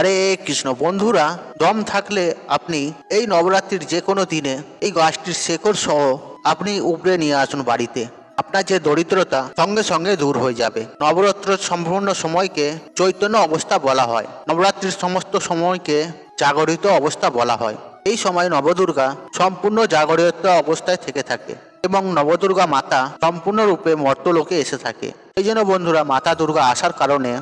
আরে কৃষ্ণ, বন্ধুরা, দম থাকলে আপনি এই নবরাত্রির যে কোনো দিনে এই গাছটির শেকড় সহ আপনি উপড়ে নিয়ে আসুন বাড়িতে। আপনার যে দরিদ্রতা সঙ্গে সঙ্গে দূর হয়ে যাবে। নবরাত্র সম্পূর্ণ সময়কে চৈতন্য অবস্থা বলা হয়। নবরাত্রির সমস্ত সময়কে জাগরিত অবস্থা বলা হয়। এই সময় নবদুর্গা সম্পূর্ণ জাগরিত অবস্থায় থেকে থাকে এবং নবদুর্গা মাতা সম্পূর্ণরূপে মর্তলোকে এসে থাকে। এই জন্য বন্ধুরা মাতা দুর্গা আসার কারণে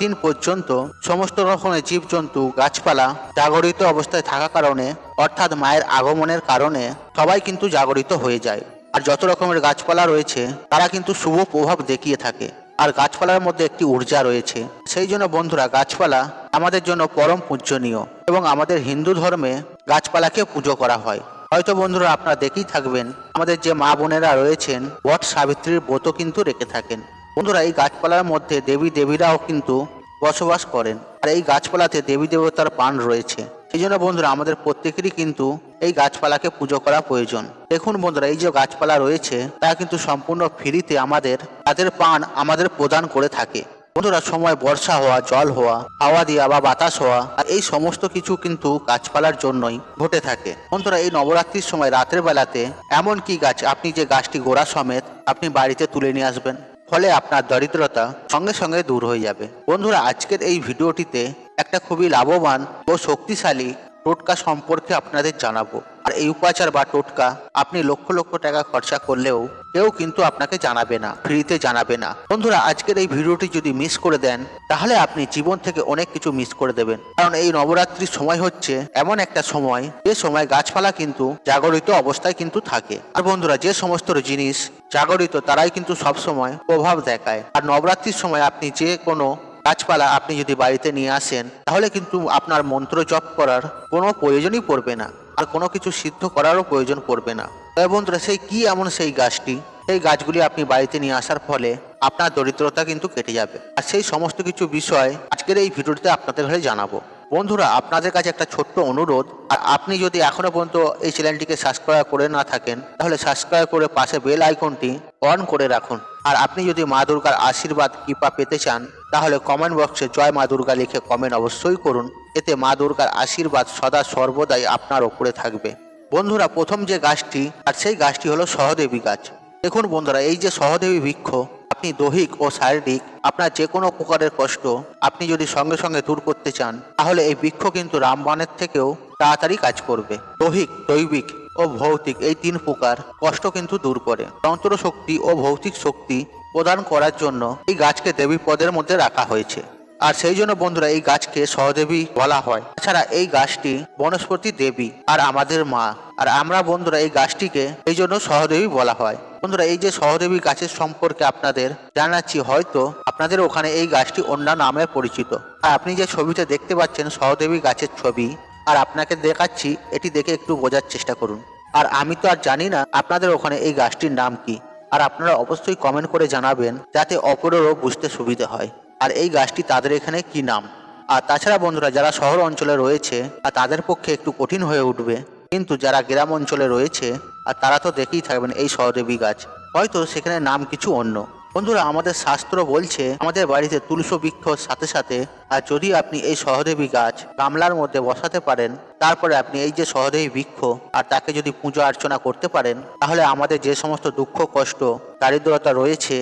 দিন পর্যন্ত সমস্ত রকমের জীবজন্তু, গাছপালা জাগরিত অবস্থায় থাকা কারণে, অর্থাৎ মায়ের আগমনের কারণে সবাই কিন্তু জাগরিত হয়ে যায়। আর যত রকমের গাছপালা রয়েছে, তারা কিন্তু শুভ প্রভাব দেখিয়ে থাকে। আর গাছপালার মধ্যে একটি ঊর্জা রয়েছে। সেই জন্য বন্ধুরা গাছপালা আমাদের জন্য পরম পূজনীয় এবং আমাদের হিন্দু ধর্মে গাছপালাকে পুজো করা হয়। হয়তো বন্ধুরা আপনারা দেখেই থাকবেন, আমাদের যে মা বোনেরা রয়েছেন, বট সাবিত্রীর ব্রত কিন্তু রেখে থাকেন। বন্ধুরা, এই গাছপালার মধ্যে দেবী দেবীরাও কিন্তু বসবাস করেন। আর এই গাছপালাতে দেবী দেবতার পান রয়েছে। সেই জন্য বন্ধুরা, আমাদের প্রত্যেকেরই কিন্তু এই গাছপালাকে পুজো করা প্রয়োজন। দেখুন বন্ধুরা, এই যে গাছপালা রয়েছে, তা কিন্তু সম্পূর্ণ ফ্রিতে আমাদের, তাদের পান আমাদের প্রদান করে থাকে। বন্ধুরা, সময় বর্ষা হওয়া, জল হওয়া, হাওয়া দেওয়া বা বাতাস হওয়া, আর এই সমস্ত কিছু কিন্তু গাছপালার জন্যই ঘটে থাকে। বন্ধুরা, এই নবরাত্রির সময় রাতের বেলাতে এমন কি গাছ আপনি যে গাছটি গোড়া সমেত আপনি বাড়িতে তুলে নিয়ে আসবেন? ফলে আপনার দরিদ্রতা সঙ্গে সঙ্গে দূর হয়ে যাবে। বন্ধুরা, আজকের এই ভিডিওটিতে একটা খুবই লাভবান ও শক্তিশালী টোটকা সম্পর্কে আপনাদের জানাব। আর এই উপাচার বা টোটকা আপনি লক্ষ লক্ষ টাকা খরচা করলেও কেউ কিন্তু আপনাকে জানাবে না, ফ্রিতে জানাবে না। বন্ধুরা, আজকের এই ভিডিওটি যদি মিস করে দেন, তাহলে আপনি জীবন থেকে অনেক কিছু মিস করে দেবেন। কারণ এই নবরাত্রির সময় হচ্ছে এমন একটা সময়, যে সময় গাছপালা কিন্তু জাগরিত অবস্থায় কিন্তু থাকে। আর বন্ধুরা, যে সমস্ত জিনিস জাগরিত, তারাই কিন্তু সব সময় প্রভাব দেখায়। আর নবরাত্রির সময় আপনি যে কোনো গাছপালা আপনি যদি বাড়িতে নিয়ে আসেন, তাহলে কিন্তু আপনার মন্ত্র জপ করার কোনো প্রয়োজনই পড়বে না। আর কোনো কিছু সিদ্ধ করারও প্রয়োজন পড়বে না। তবে বন্ধুরা, সেই কি এমন সেই গাছটি? সেই গাছগুলি আপনি বাড়িতে নিয়ে আসার ফলে আপনার দরিদ্রতা কিন্তু কেটে যাবে। আর সেই সমস্ত কিছু বিষয় আজকের এই ভিডিওটিতে আপনাদের হয়ে জানাব। বন্ধুরা, আপনাদের কাছে একটা ছোট্ট অনুরোধ, আর আপনি যদি এখনও পর্যন্ত এই চ্যানেলটিকে সাবস্ক্রাইব করে না থাকেন, তাহলে সাবস্ক্রাইব করে পাশে বেল আইকনটি অন করে রাখুন। আর আপনি যদি মা দুর্গার আশীর্বাদ, কৃপা পেতে চান, তাহলে কমেন্ট বক্সে জয় মা দুর্গা লিখে কমেন্ট অবশ্যই করুন। এতে মা দুর্গার আশীর্বাদ সদা সর্বদাই আপনার ওপরে থাকবে। বন্ধুরা, প্রথম যে গাছটি, আর সেই গাছটি হলো সহদেবী গাছ। দেখুন বন্ধুরা, এই যে সহদেবী বৃক্ষ, আপনি দৈহিক ও শারীরিক, আপনার যে কোনো প্রকারের কষ্ট আপনি যদি সঙ্গে সঙ্গে দূর করতে চান, তাহলে এই বৃক্ষ কিন্তু রামবানের থেকেও তাড়াতাড়ি কাজ করবে। দৈহিক, দৈবিক ও ভৌতিক, এই তিন প্রকার কষ্ট কিন্তু দূর করে। তন্ত্র শক্তি ও ভৌতিক শক্তি প্রদান করার জন্য এই গাছকে দেবী পদের মধ্যে রাখা হয়েছে। আর সেই জন্য বন্ধুরা এই গাছকে সহদেবী বলা হয়। তাছাড়া এই গাছটি বনস্পতি দেবী আর আমাদের মা। আর আমরা বন্ধুরা এই গাছটিকে এই জন্য সহদেবী বলা হয়। বন্ধুরা এই যে সহদেবী গাছের সম্পর্কে আপনাদের জানাচ্ছি, হয়তো আপনাদের ওখানে এই গাছটি অন্য নামে পরিচিত। আর আপনি যে ছবিটা দেখতে পাচ্ছেন সহদেবী গাছের ছবি আর আপনাকে দেখাচ্ছি, এটি দেখে একটু বোঝার চেষ্টা করুন। আর আমি তো আর জানি না আপনাদের ওখানে এই গাছটির নাম কি। আর আপনারা অবশ্যই কমেন্ট করে জানাবেন যাতে অপরেরও বুঝতে সুবিধা হয়। আর এই গাছটি তাদের এখানে কি নাম? আর তাছাড়া বন্ধুরা, যারা শহর অঞ্চলে রয়েছে, আর তাদের পক্ষে একটু কঠিন হয়ে উঠবে। কিন্তু যারা গ্রাম অঞ্চলে রয়েছে, আর তারা তো দেখেই থাকবেন এই সহদেবী গাছ। হয়তো সেখানে নাম কিছু অন্য। বন্ধুরা, আমাদের শাস্ত্র বলছে, আমাদের বাড়িতে তুলসী বৃক্ষর সাথে সাথে, আর যদি আপনি এই সহদেবী গাছ গামলার মধ্যে বসাতে পারেন, তারপরে আপনি এই যে সহদেবী বৃক্ষ, আর তাকে যদি পূজা অর্চনা করতে পারেন, তাহলে আমাদের যে সমস্ত দুঃখ, কষ্ট, দারিদ্রতা রয়েছে,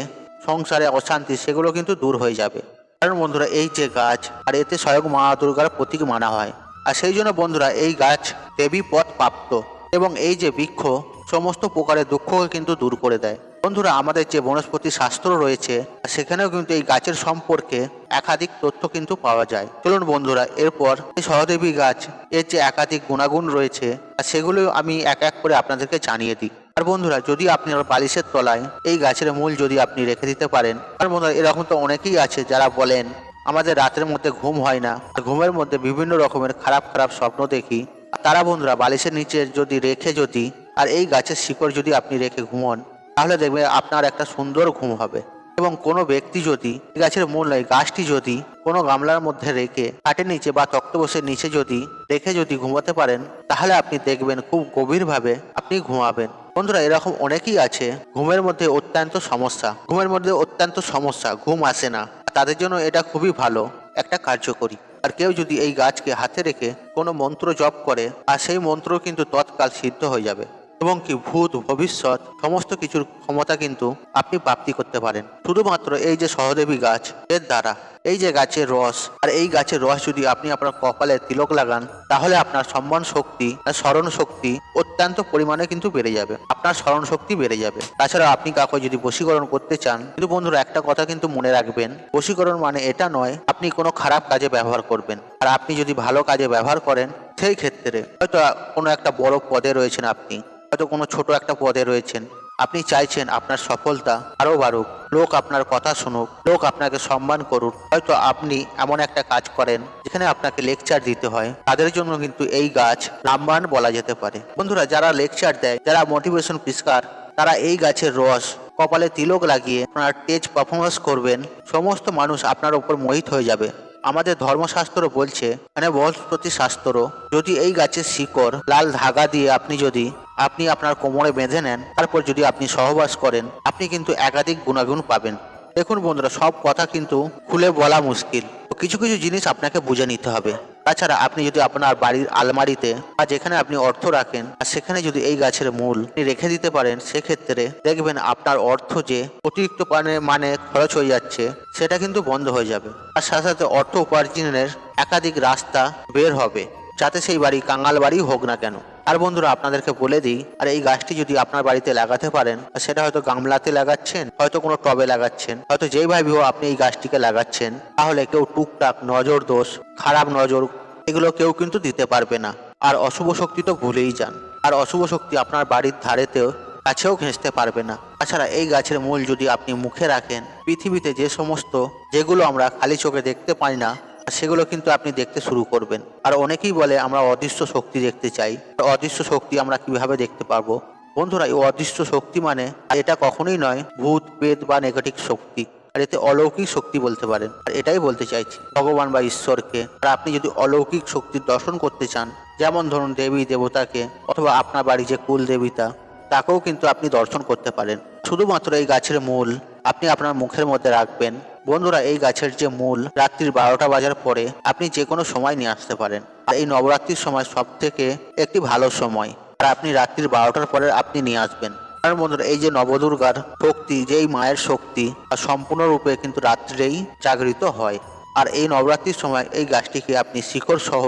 সংসারে অশান্তি, সেগুলো কিন্তু দূর হয়ে যাবে। কারণ বন্ধুরা, এই যে গাছ, আর এতে স্বয়ং মা দুর্গার প্রতীক মানা হয়। আর সেই জন্য বন্ধুরা, এই গাছ দেবী পথ প্রাপ্ত, এবং এই যে বৃক্ষ, সমস্ত প্রকারের দুঃখকে কিন্তু দূর করে দেয়। বন্ধুরা, আমাদের যে বনস্পতি শাস্ত্র রয়েছে, সেখানেও কিন্তু এই গাছের সম্পর্কে একাধিক তথ্য কিন্তু পাওয়া যায়। চলুন বন্ধুরা, এরপর এই সহদেবী গাছ, এর যে একাধিক গুণাগুণ রয়েছে সেগুলো আমি এক এক করে আপনাদেরকে জানিয়ে দিই। আর বন্ধুরা, যদি আপনি আপনার বালিশের তলায় এই গাছের মূল যদি আপনি রেখে দিতে পারেন, আর বন্ধুরা, এরকম তো অনেকেই আছে যারা বলেন, আমাদের রাতের মধ্যে ঘুম হয় না। আর ঘুমের মধ্যে বিভিন্ন রকমের খারাপ খারাপ স্বপ্ন দেখি। তারা বন্ধুরা, বালিশের নিচে যদি রেখে যদি, আর এই গাছের শিকড় যদি আপনি রেখে ঘুমন তাহলে দেখবেন আপনার একটা সুন্দর ঘুম হবে। এবং কোনো ব্যক্তি যদি গাছের মূল নয়, গাছটি যদি কোনো গামলার মধ্যে রেখে কাঠের নিচে বা তক্তবসের নিচে যদি রেখে যদি ঘুমাতে পারেন, তাহলে আপনি দেখবেন খুব গভীরভাবে আপনি ঘুমাবেন। বন্ধুরা, এরকম অনেকেই আছে, ঘুমের মধ্যে অত্যন্ত সমস্যা। ঘুমের মধ্যে অত্যন্ত সমস্যা, ঘুম আসে না। তাদের জন্য এটা খুবই ভালো, একটা কার্যকরী। আর কেউ যদি এই গাছকে হাতে রেখে কোনো মন্ত্র জপ করে, আর সেই মন্ত্র কিন্তু তৎকাল সিদ্ধ হয়ে যাবে। এবং কি ভূত, ভবিষ্যৎ, সমস্ত কিছুর ক্ষমতা কিন্তু আপনি প্রাপ্তি করতে পারেন। শুধুমাত্র এই যে সহদেবী গাছ, এর দ্বারা। এই যে গাছের রস, আর এই গাছের রস যদি আপনি আপনার কপালে তিলক লাগান, তাহলে আপনার সম্মান শক্তি স্মরণ শক্তি অত্যন্ত পরিমাণে কিন্তু বেড়ে যাবে। আপনার স্মরণ শক্তি বেড়ে যাবে। তাছাড়া আপনি কাউকে যদি বশীকরণ করতে চান, কিন্তু বন্ধুরা, একটা কথা কিন্তু মনে রাখবেন। বশীকরণ মানে এটা নয়, আপনি কোনো খারাপ কাজে ব্যবহার করবেন। আর আপনি যদি ভালো কাজে ব্যবহার করেন, সেই ক্ষেত্রে হয়তো কোনো একটা বড় পদে রয়েছেন আপনি। হয়তো কোনো ছোট একটা পদে রয়েছেন। আপনি চাইছেন আপনার সফলতা আরও বাড়ুক। লোক আপনার কথা শুনুক, লোক আপনাকে সম্মান করুক। হয়তো আপনি এমন একটা কাজ করেন যেখানে আপনাকে লেকচার দিতে হয়। তাদের জন্য কিন্তু এই গাছ রামবান বলা যেতে পারে। বন্ধুরা, যারা লেকচার দেয়, যারা মোটিভেশন পিস্কার তারা এই গাছের রস কপালে তিলক লাগিয়ে আপনার টেজ পারফরমেন্স করবেন। সমস্ত মানুষ আপনার উপর মোহিত হয়ে যাবে। আমাদের ধর্মশাস্ত্র বলছে মানে বনস্পতি শাস্ত্র, যদি এই গাছের শিকড় লাল ধাগা দিয়ে আপনি যদি, আপনি আপনার কোমরে বেঁধে নেন, তারপর যদি আপনি সহবাস করেন, আপনি কিন্তু একাধিক গুণাগুণ পাবেন। দেখুন বন্ধুরা, সব কথা কিন্তু খুলে বলা মুশকিল। কিছু কিছু জিনিস আপনাকে বুঝে নিতে হবে। তাছাড়া আপনি যদি আপনার বাড়ির আলমারিতে বা যেখানে আপনি অর্থ রাখেন সেখানে যদি এই গাছের মূল রেখে দিতে পারেন, সেক্ষেত্রে দেখবেন আপনার অর্থ যে অতিরিক্ত মানে খরচ হয়ে যাচ্ছে, সেটা কিন্তু বন্ধ হয়ে যাবে। আর সাথে সাথে অর্থ উপার্জনের একাধিক রাস্তা বের হবে, যাতে সেই বাড়ি কাঙ্গাল বাড়ি হোক না কেন। আর বন্ধুরা, আপনাদেরকে বলে দিই, আর এই গাছটি যদি আপনার বাড়িতে লাগাতে পারেন সেটা হয়তো গামলাতে লাগাচ্ছেন, হয়তো কোনো টবে লাগাচ্ছেন, হয়তো যেইভাবে হোক আপনি এই গাছটিকে লাগাচ্ছেন, তাহলে কেউ টুকটাক নজর দোষ, খারাপ নজর, এগুলো কেউ কিন্তু দিতে পারবে না। আর অশুভ শক্তি তো ভুলেই যান। আর অশুভ শক্তি আপনার বাড়ির ধারেতেও, কাছেও ঘেঁচতে পারবে না। তাছাড়া এই গাছের মূল যদি আপনি মুখে রাখেন, পৃথিবীতে যে সমস্ত, যেগুলো আমরা খালি চোখে দেখতে পাই না সেগুলো কিন্তু আপনি দেখতে শুরু করবেন। আর অনেকেই বলে, আমরা অদৃশ্য শক্তি দেখতে চাই। অদৃশ্য শক্তি আমরা কীভাবে দেখতে পারব? বন্ধুরা, এই অদৃশ্য শক্তি মানে এটা কখনোই নয়, ভূত পেদ বা নেগেটিভ শক্তি। আর এতে অলৌকিক শক্তি বলতে পারেন। আর এটাই বলতে চাইছি, ভগবান বা ঈশ্বরকে। আর আপনি যদি অলৌকিক শক্তির দর্শন করতে চান, যেমন ধরুন দেবী, দেবতাকে, অথবা আপনার বাড়ি যে কুল দেবিতা তাকেও কিন্তু আপনি দর্শন করতে পারেন। শুধুমাত্র এই গাছের মূল আপনি আপনার মুখের মধ্যে রাখবেন। বন্ধুরা, এই গাছের যে মূল, রাত্রির বারোটা বাজার পরে আপনি যে কোনো সময় নিয়ে আসতে পারেন। আর এই নবরাত্রির সময় সব থেকে একটি ভালো সময়, আর আপনি রাত্রির বারোটার পরে আপনি নিয়ে আসবেন। আর বন্ধুরা, এই যে নবদুর্গার শক্তি, যেই মায়ের শক্তি সম্পূর্ণরূপে কিন্তু রাত্রেই জাগরিত হয়। আর এই নবরাত্রির সময় এই গাছটিকে আপনি শিকড় সহ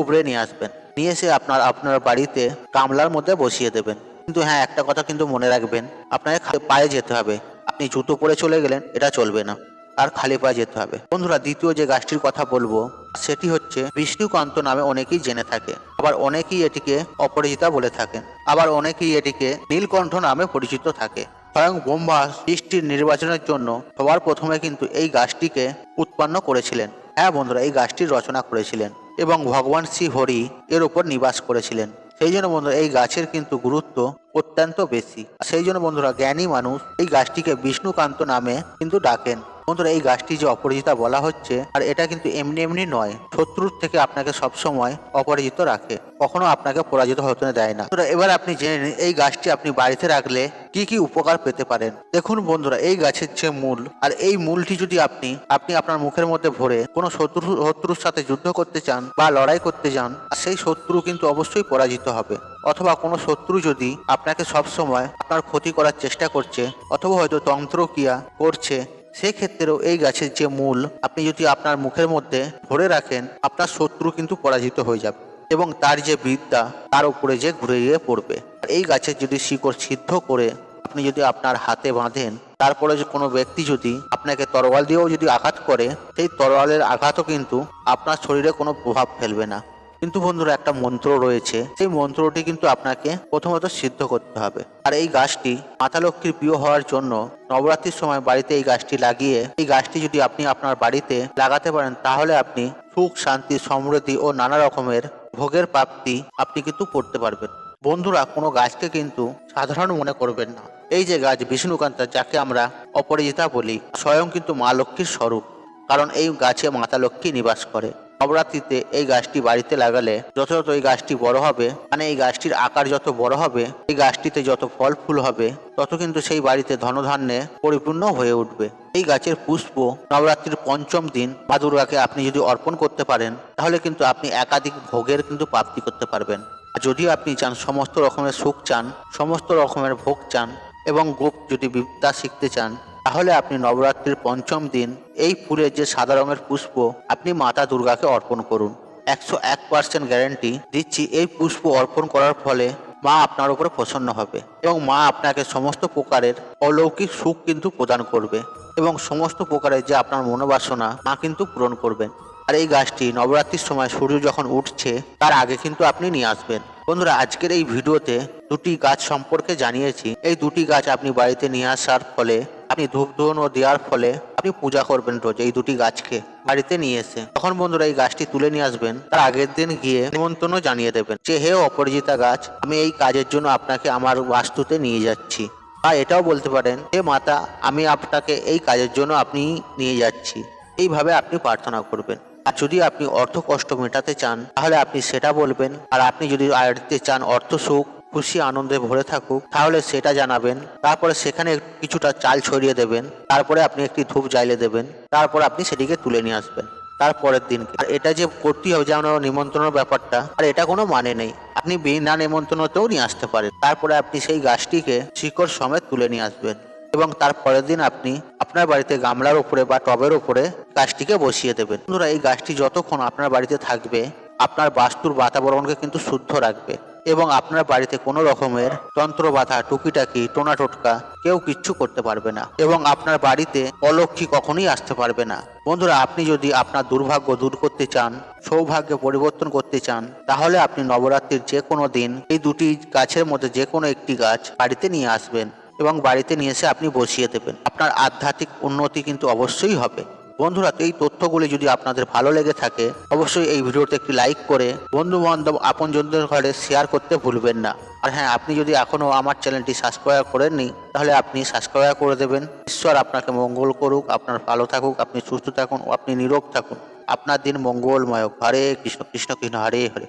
উপরে নিয়ে আসবেন। নিয়ে এসে আপনার আপনার বাড়িতে গামলার মধ্যে বসিয়ে দেবেন। কিন্তু হ্যাঁ একটা কথা কিন্তু মনে রাখবেন, আপনাকে পায়ে যেতে হবে। আপনি জুতো পরে চলে গেলেন, এটা চলবে না। আর খালি পায়ে যেতে হবে। বন্ধুরা, দ্বিতীয় যে গাছটির কথা বলব, সেটি হচ্ছে বিষ্ণুকান্ত নামে অনেকেই জেনে থাকে। আবার অনেকেই এটিকে অপরাজিতা বলে থাকেন। আবার অনেকেই এটিকে নীলকণ্ঠ নামে পরিচিত থাকে। স্বয়ং ব্রহ্মা সৃষ্টির নির্বাচনের জন্য সবার প্রথমে কিন্তু এই গাছটিকে উৎপন্ন করেছিলেন। হ্যাঁ বন্ধুরা, এই গাছটির রচনা করেছিলেন এবং ভগবান শ্রী হরি এর উপর নিবাস করেছিলেন। সেই জন্য বন্ধুরা, এই গাছের কিন্তু গুরুত্ব অত্যন্ত বেশি। সেই জন্য বন্ধুরা, জ্ঞানী মানুষ এই গাছটিকে বিষ্ণুকান্ত নামে কিন্তু ডাকেন। বন্ধুরা এই গাছটি যে অপরাজিতা বলা হচ্ছে আর এটা কিন্তু এমনি এমনি নয় শত্রুর থেকে আপনাকে সবসময় অপরাজিত রাখে কখনো আপনাকে পরাজিত হতে দেয় না। বন্ধুরা, এবার আপনি জেনে নিন এই গাছটি আপনি বাড়িতে রাখলে কি কি উপকার পেতে পারেন? দেখুন বন্ধুরা এই গাছের যে মূল আর এই মূলটি যদি আপনি আপনি আপনার মুখের মধ্যে ভরে কোনো শত্রু শত্রুর সাথে যুদ্ধ করতে চান বা লড়াই করতে চান সেই শত্রু কিন্তু অবশ্যই পরাজিত হবে। অথবা কোনো শত্রু যদি আপনাকে সবসময় আপনার ক্ষতি করার চেষ্টা করছে অথবা হয়তো তন্ত্রক্রিয়া করছে সেক্ষেত্রেও এই গাছের যে মূল, আপনি যদি আপনার মুখের মধ্যে ভরে রাখেন, আপনার শত্রু কিন্তু পরাজিত হয়ে যাবে এবং তার যে বিদ্যা, তার উপরে যে ঘুরে গিয়ে পড়বে। আর এই গাছের যদি শিকড় সিদ্ধ করে আপনি যদি আপনার হাতে বাঁধেন, তারপরে যে কোনো ব্যক্তি যদি আপনাকে তরোয়াল দিয়েও যদি আঘাত করে, সেই তরোয়ালের আঘাতও কিন্তু আপনার শরীরে কোনো প্রভাব ফেলবে না। কিন্তু বন্ধুরা, একটা মন্ত্র রয়েছে। সেই মন্ত্রটি কিন্তু আপনাকে প্রথমত সিদ্ধ করতে হবে। আর এই গাছটি মাতা লক্ষ্মীর প্রিয় হওয়ার জন্য নবরাত্রির সময় বাড়িতে এই গাছটি লাগিয়ে, এই গাছটি যদি আপনি আপনার বাড়িতে লাগাতে পারেন, তাহলে আপনি সুখ, শান্তি, সমৃদ্ধি ও নানা রকমের ভোগের প্রাপ্তি আপনি কিন্তু করতে পারবেন। বন্ধুরা, কোনো গাছকে কিন্তু সাধারণ মনে করবেন না। এই যে গাছ বিষ্ণুকান্তা, যাকে আমরা অপরাজিতা বলি, স্বয়ং কিন্তু মা লক্ষ্মীর স্বরূপ। কারণ এই গাছে মাতা লক্ষ্মী নিবাস করে। নবরাত্রিতে এই গাছটি বাড়িতে লাগালে যত এই গাছটি বড় হবে মানে এই গাছটির আকার যত বড় হবে, এই গাছটিতে যত ফল ফুল হবে, তত কিন্তু সেই বাড়িতে ধনধান্যে পরিপূর্ণ হয়ে উঠবে। এই গাছের পুষ্প নবরাত্রির পঞ্চম দিন মা দুর্গাকে আপনি যদি অর্পণ করতে পারেন, তাহলে কিন্তু আপনি একাধিক ভোগের কিন্তু প্রাপ্তি করতে পারবেন। আর যদিও আপনি চান সমস্ত রকমের সুখ চান, সমস্ত রকমের ভোগ চান, এবং গোপ যদি বিদ্যা শিখতে চান তাহলে আপনি নবরাত্রির পঞ্চম দিন এই ফুলের যে সাদা রঙের পুষ্প, আপনি মাতা দুর্গাকে অর্পণ করুন। একশো এক পার্সেন্ট গ্যারেন্টি দিচ্ছি এই পুষ্প অর্পণ করার ফলে মা আপনার উপরে প্রসন্ন হবে এবং মা আপনাকে সমস্ত প্রকারের অলৌকিক সুখ কিন্তু প্রদান করবে এবং সমস্ত প্রকারের যে আপনার মনোবাসনা, মা কিন্তু পূরণ করবেন। আর এই গাছটি নবরাত্রির সময় সূর্য যখন উঠছে, তার আগে কিন্তু আপনি নিয়ে আসবেন। বন্ধুরা, আজকের এই ভিডিওতে দুটি গাছ সম্পর্কে জানিয়েছি। এই দুটি গাছ আপনি বাড়িতে নিয়ে আসার ফলে আপনি ধূপ ধুনো দেওয়ার ফলে আপনি পূজা করবেন রোজ এই দুটি গাছকে বাড়িতে নিয়ে এসে। তখন বন্ধুরা এই গাছটি তুলে নিয়ে আসবেন, তার আগের দিন গিয়ে নিমন্ত্রণও জানিয়ে দেবেন যে, হে অপরাজিতা গাছ, আমি এই কাজের জন্য আপনাকে আমার বাস্তুতে নিয়ে যাচ্ছি। বা এটাও বলতে পারেন, হে মাতা, আমি আপনাকে এই কাজের জন্য আপনি নিয়ে যাচ্ছি। এইভাবে আপনি প্রার্থনা করবেন। আর যদি আপনি অর্থ কষ্ট মেটাতে চান, তাহলে আপনি সেটা বলবেন। আর আপনি যদি আয়তে চান অর্থ সুখ খুশি আনন্দে ভরে থাকুক, তাহলে সেটা জানাবেন, তারপরে সেখানে কিছুটা চাল ছড়িয়ে দেবেন, তারপরে আপনি একটি ধূপ জ্বালিয়ে দেবেন, তারপর আপনি সেটিকে তুলে নিয়ে আসবেন তারপরের দিনকে আর এটা যে করতেই হবে যেমন নিমন্ত্রণের ব্যাপারটা, আর এটা কোনো মানে নেই। আপনি বিনা নিমন্ত্রণতেও নিয়ে আসতে পারেন। তারপরে আপনি সেই গাছটিকে শিকড় সমেত তুলে নিয়ে আসবেন এবং তার পরের দিন আপনি আপনার বাড়িতে গামলার উপরে বা টবের উপরে গাছটিকে বসিয়ে দেবেন। বন্ধুরা, এই গাছটি যতক্ষণ আপনার বাড়িতে থাকবে, আপনার বাস্তুর বাতাবরণকে কিন্তু শুদ্ধ রাখবে। এবং আপনার বাড়িতে কোনো রকমের যন্ত্র বাধা টুকিটাকি টোনা টোটকা কেউ কিচ্ছু করতে পারবে না এবং আপনার বাড়িতে অলক্ষী কখনোই আসতে পারবে না। বন্ধুরা, আপনি যদি আপনার দুর্ভাগ্য দূর করতে চান, সৌভাগ্য পরিবর্তন করতে চান, তাহলে আপনি নবরাত্রির যে কোনো দিন এই দুটি গাছের মধ্যে যে কোনো একটি গাছ বাড়িতে নিয়ে আসবেন এবং বাড়িতে নিয়ে এসে আপনি বসিয়ে দেবেন। আপনার আধ্যাত্মিক উন্নতি কিন্তু অবশ্যই হবে। বন্ধুরা, এই তথ্যগুলি যদি আপনাদের ভালো লেগে থাকে, অবশ্যই এই ভিডিওতে একটি লাইক করে বন্ধু বান্ধব আপনজনদের ঘরে শেয়ার করতে ভুলবেন না। আর হ্যাঁ আপনি যদি এখনও আমার চ্যানেলটি সাবস্ক্রাইব করেননি, তাহলে আপনি সাবস্ক্রাইব করে দেবেন। ঈশ্বর আপনাকে মঙ্গল করুক, আপনার ভালো থাকুক, আপনি সুস্থ থাকুন ও আপনি নিরোগ থাকুন। আপনার দিন মঙ্গলময়। হরে কৃষ্ণ কৃষ্ণ কৃষ্ণ, হরে হরে।